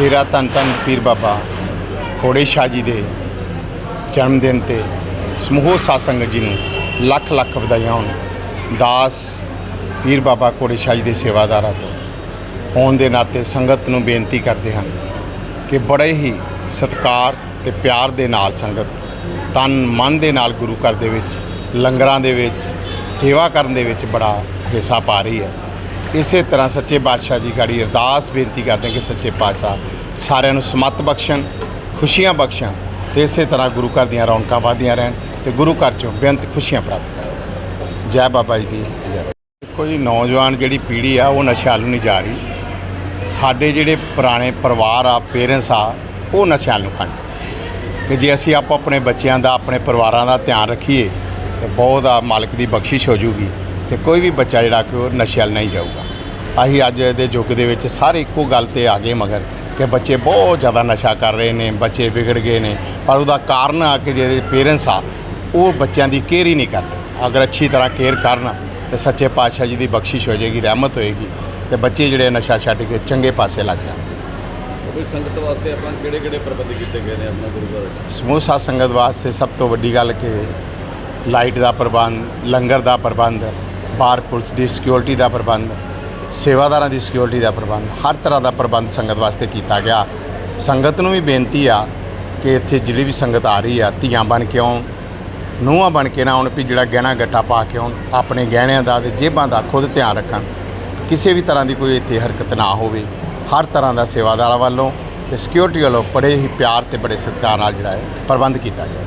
ਡੇਰਾ ਧੰਨ ਧੰਨ ਪੀਰ ਬਾਬਾ ਕੋੜੇ ਸ਼ਾਹ ਜੀ ਦੇ ਜਨਮ ਦਿਨ ਤੇ ਸਮੂਹ ਸਾਧ ਸੰਗਤ ਜੀ ਨੂੰ ਲੱਖ ਲੱਖ ਵਧਾਈਆਂ ਹੋਣ। ਦਾਸ ਪੀਰ ਬਾਬਾ ਕੋੜੇ ਸ਼ਾਹ ਜੀ ਦੇ ਸੇਵਾਦਾਰਾਂ ਤੋਂ ਹੋਣ ਦੇ ਨਾਤੇ ਸੰਗਤ ਨੂੰ ਬੇਨਤੀ ਕਰਦੇ ਹਨ ਕਿ ਬੜੇ ਹੀ ਸਤਿਕਾਰ ਤੇ ਪਿਆਰ ਦੇ ਨਾਲ ਸੰਗਤ ਤਨ ਮਨ ਦੇ ਨਾਲ ਗੁਰੂ ਘਰ ਦੇ ਵਿੱਚ ਲੰਗਰਾਂ ਦੇ ਵਿੱਚ ਸੇਵਾ ਕਰਨ ਦੇ ਵਿੱਚ ਬੜਾ ਹਿੱਸਾ ਪਾ ਰਹੀ ਹੈ। ਇਸੇ ਤਰ੍ਹਾਂ ਸੱਚੇ ਪਾਤਸ਼ਾਹ ਜੀ ਗਾੜੀ ਅਰਦਾਸ ਬੇਨਤੀ ਕਰਦੇ ਹਾਂ ਕਿ ਸੱਚੇ ਪਾਤਸ਼ਾਹ ਸਾਰਿਆਂ ਨੂੰ ਸਮਤ ਬਖਸ਼ਣ, ਖੁਸ਼ੀਆਂ ਬਖਸ਼ਣ ਤੇ ਇਸੇ ਤਰ੍ਹਾਂ ਗੁਰੂ ਘਰ ਦੀਆਂ ਰੌਣਕਾਂ ਵਧਦੀਆਂ ਰਹਿਣ ਤੇ ਗੁਰੂ ਘਰ ਚੋਂ ਬੇਅੰਤ ਖੁਸ਼ੀਆਂ ਪ੍ਰਾਪਤ ਕਰਨ। ਜੈ ਬਾਬਾ ਜੀ ਦੀ ਜੈ। ਦੇਖੋ ਜੀ, ਨੌਜਵਾਨ ਜਿਹੜੀ ਪੀੜ੍ਹੀ ਆ, ਉਹ ਨਸ਼ਿਆਂ ਨੂੰ ਨਹੀਂ ਜਾ ਰਹੀ। ਸਾਡੇ ਜਿਹੜੇ ਪੁਰਾਣੇ ਪਰਿਵਾਰ ਆ ਪੇਰੈਂਟਸ ਆ, ਉਹ ਨਸ਼ਿਆਂ ਨੂੰ ਖਾਂਦੇ ਕਿ ਜੇ ਅਸੀਂ ਆਪੋ ਆਪਣੇ ਬੱਚਿਆਂ ਦਾ, ਆਪਣੇ ਪਰਿਵਾਰਾਂ ਦਾ ਧਿਆਨ ਰੱਖੀਏ, ਤੇ ਬਹੁਤ ਆ, ਮਾਲਕ ਦੀ ਬਖਸ਼ਿਸ਼ ਹੋ ਜੂਗੀ ਤੇ ਕੋਈ ਵੀ ਬੱਚਾ ਜਿਹੜਾ ਕਿ ਉਹ ਨਸ਼ਿਆਂ ਵੱਲ ਨਹੀਂ ਜਾਊਗਾ। ਅਸੀਂ ਅੱਜ ਦੇ ਯੁੱਗ ਦੇ ਵਿੱਚ ਸਾਰੇ ਇੱਕੋ ਗੱਲ ਤੇ ਆ ਗਏ ਮਗਰ ਕਿ ਬੱਚੇ ਬਹੁਤ ਜ਼ਿਆਦਾ ਨਸ਼ਾ ਕਰ ਰਹੇ ਨੇ ਬੱਚੇ ਵਿਗੜ ਗਏ ਨੇ ਪਰ ਉਹਦਾ ਕਾਰਨ ਆ ਕਿ ਜਿਹੜੇ ਪੇਰੈਂਟਸ ਆ ਉਹ ਬੱਚਿਆਂ ਦੀ ਕੇਅਰ ਹੀ ਨਹੀਂ ਕਰਦੇ। ਅਗਰ ਅੱਛੀ ਤਰ੍ਹਾਂ ਕੇਅਰ ਕਰਨ ਤੇ ਸੱਚੇ ਪਾਤਸ਼ਾਹ ਜੀ ਦੀ ਬਖਸ਼ਿਸ਼ ਹੋ ਜਾਏਗੀ ਰਹਿਮਤ ਹੋਏਗੀ ਤੇ ਬੱਚੇ ਜਿਹੜੇ ਨਸ਼ਾ ਛੱਡ ਕੇ ਚੰਗੇ ਪਾਸੇ ਲੱਗ ਜਾਣ। ਕੋਈ ਸੰਗਤ ਵਾਸਤੇ ਆਪਾਂ ਕਿਹੜੇ ਕਿਹੜੇ ਪ੍ਰਬੰਧ ਕੀਤੇ ਗਏ ਨੇ ਆਪਣਾ ਗੁਰੂ ਘਰ ਵਿੱਚ? ਸਮੂਹ ਸਾਧ ਸੰਗਤ ਵਾਸਤੇ ਸਭ ਤੋਂ ਵੱਡੀ ਗੱਲ ਕਿ ਲਾਈਟ ਦਾ ਪ੍ਰਬੰਧ ਲੰਗਰ ਦਾ ਪ੍ਰਬੰਧ ਬਾਹਰ ਪੁਲਿਸ ਦੀ ਸਿਕਿਉਰਿਟੀ ਦਾ ਪ੍ਰਬੰਧ ਸੇਵਾਦਾਰਾਂ ਦੀ ਸਿਕਿਉਰਿਟੀ ਦਾ ਪ੍ਰਬੰਧ, ਹਰ ਤਰ੍ਹਾਂ ਦਾ ਪ੍ਰਬੰਧ ਸੰਗਤ ਵਾਸਤੇ ਕੀਤਾ ਗਿਆ। ਸੰਗਤ ਨੂੰ ਵੀ ਬੇਨਤੀ ਆ ਕਿ ਇੱਥੇ ਜਿਹੜੀ ਵੀ ਸੰਗਤ ਆ ਰਹੀ ਆ, ਧੀਆਂ ਬਣ ਕੇ ਆਉਣ, ਨੂੰਹਾਂ ਬਣ ਕੇ ਨਾ ਆਉਣ, ਵੀ ਜਿਹੜਾ ਗਹਿਣਾ ਗੱਟਾ ਪਾ ਕੇ ਆਉਣ, ਆਪਣੇ ਗਹਿਣਿਆਂ ਦਾ ਤੇ ਜੇਬਾਂ ਦਾ ਖੁਦ ਧਿਆਨ ਰੱਖਣ। ਕਿਸੇ ਵੀ ਤਰ੍ਹਾਂ ਦੀ ਕੋਈ ਇੱਥੇ ਹਰਕਤ ਨਾ ਹੋਵੇ। ਹਰ ਤਰ੍ਹਾਂ ਦਾ ਸੇਵਾਦਾਰਾਂ ਵੱਲੋਂ ਤੇ ਸਿਕਿਉਰਿਟੀ ਵੱਲੋਂ ਬੜੇ ਹੀ ਪਿਆਰ ਤੇ ਬੜੇ ਸਤਿਕਾਰ ਨਾਲ ਜਿਹੜਾ ਹੈ ਪ੍ਰਬੰਧ ਕੀਤਾ ਗਿਆ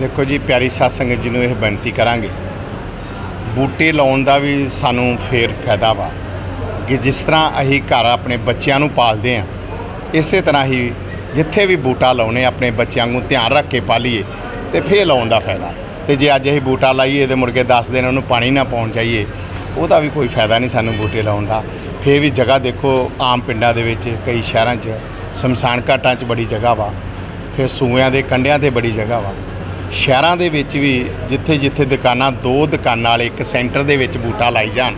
ਦੇਖੋ ਜੀ, ਪਿਆਰੀ ਸਾਧ ਸੰਗਤ ਜੀ ਨੂੰ ਇਹ ਬੇਨਤੀ ਕਰਾਂਗੇ। ਬੂਟੇ ਲਾਉਣ ਦਾ ਵੀ ਸਾਨੂੰ ਫੇਰ ਫਾਇਦਾ ਵਾ। ਕਿ ਜਿਸ ਤਰ੍ਹਾਂ ਅਸੀਂ ਘਰ ਆਪਣੇ ਬੱਚਿਆਂ ਨੂੰ ਪਾਲਦੇ ਆ ਇਸੇ ਤਰ੍ਹਾਂ ਹੀ ਜਿੱਥੇ ਵੀ ਬੂਟਾ ਲਾਉਣੇ, ਆਪਣੇ ਬੱਚਿਆਂ ਨੂੰ ਧਿਆਨ ਰੱਖ ਕੇ ਪਾਲੀਏ ਤੇ ਫੇਰ ਲਾਉਣ ਦਾ ਫਾਇਦਾ। ਤੇ ਜੇ ਅੱਜ ਅਸੀਂ ਬੂਟਾ ਲਾਈਏ ਤੇ ਮੁੜ ਕੇ 10 ਦਿਨ ਉਹਨੂੰ ਪਾਣੀ ਨਾ ਪਾਉਣ ਚਾਹੀਏ ਉਹਦਾ ਵੀ ਕੋਈ ਫਾਇਦਾ ਨਹੀਂ ਸਾਨੂੰ ਬੂਟੇ ਲਾਉਣ ਦਾ। ਫੇਰ ਵੀ ਜਗ੍ਹਾ ਦੇਖੋ, ਆਮ ਪਿੰਡਾਂ ਦੇ ਵਿੱਚ, ਕਈ ਸ਼ਹਿਰਾਂ 'ਚ, ਸ਼ਮਸ਼ਾਨ ਘਾਟਾਂ 'ਚ ਬੜੀ ਜਗ੍ਹਾ ਵਾ। ਫਿਰ ਸੂਆਂ ਦੇ, ਕੰਢਿਆਂ ਤੇ ਬੜੀ ਜਗ੍ਹਾ ਵਾ। ਸ਼ਹਿਰਾਂ ਦੇ ਵਿੱਚ ਵੀ ਜਿੱਥੇ ਜਿੱਥੇ ਦੁਕਾਨਾਂ, ਦੋ ਦੁਕਾਨਾਂ ਵਾਲੇ ਇੱਕ ਸੈਂਟਰ ਦੇ ਵਿੱਚ ਬੂਟਾ ਲਾਈ ਜਾਣ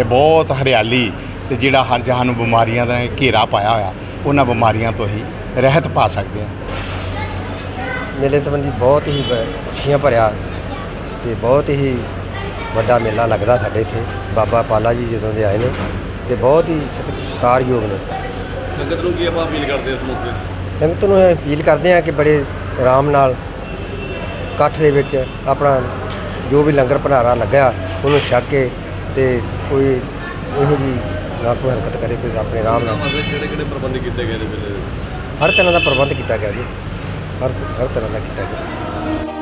ਤੇ ਬਹੁਤ ਹਰਿਆਲੀ ਤੇ ਜਿਹੜਾ ਹਰ ਜਹਾਂ ਨੂੰ ਬਿਮਾਰੀਆਂ ਦਾ ਘੇਰਾ ਪਾਇਆ ਹੋਇਆ ਉਹਨਾਂ ਬਿਮਾਰੀਆਂ ਤੋਂ ਹੀ ਰਹਿਤ ਪਾ ਸਕਦੇ ਹਾਂ। ਮੇਲੇ ਸੰਬੰਧੀ ਬਹੁਤ ਹੀ ਖੁਸ਼ੀਆਂ ਭਰਿਆ ਤੇ ਬਹੁਤ ਹੀ ਵੱਡਾ ਮੇਲਾ ਲੱਗਦਾ ਸਾਡੇ ਇੱਥੇ। ਬਾਬਾ ਪਾਲਾ ਜੀ ਜਦੋਂ ਦੇ ਆਏ ਨੇ ਤੇ ਬਹੁਤ ਹੀ ਸਤਿਕਾਰਯੋਗ ਨੇ। ਸੰਗਤ ਨੂੰ ਕੀ ਆਪਾਂ ਅਪੀਲ ਕਰਦੇ ਇਸ ਮੌਕੇ? ਸੰਗਤ ਨੂੰ ਇਹ ਅਪੀਲ ਕਰਦੇ ਆ ਕਿ ਬੜੇ ਆਰਾਮ ਨਾਲ ਇਕੱਠ ਦੇ ਵਿੱਚ ਆਪਣਾ ਜੋ ਵੀ ਲੰਗਰ ਭੰਡਾਰਾ ਲੱਗਾ ਉਹਨੂੰ ਛਕ ਕੇ ਤੇ ਕੋਈ ਇਹੋ ਜੀ ਨਾ ਕੋਈ ਹਰਕਤ ਕਰੇ ਕੋਈ ਆਪਣੇ ਆਰਾਮ ਨਾਲ। ਕਿਹੜੇ ਕਿਹੜੇ ਪ੍ਰਬੰਧ ਕੀਤੇ ਗਏ ਨੇ ਹਰ ਤਰ੍ਹਾਂ ਦਾ ਪ੍ਰਬੰਧ ਕੀਤਾ ਗਿਆ ਜੀ। ਹਰ ਹਰ ਤਰ੍ਹਾਂ ਦਾ ਕੀਤਾ ਗਿਆ।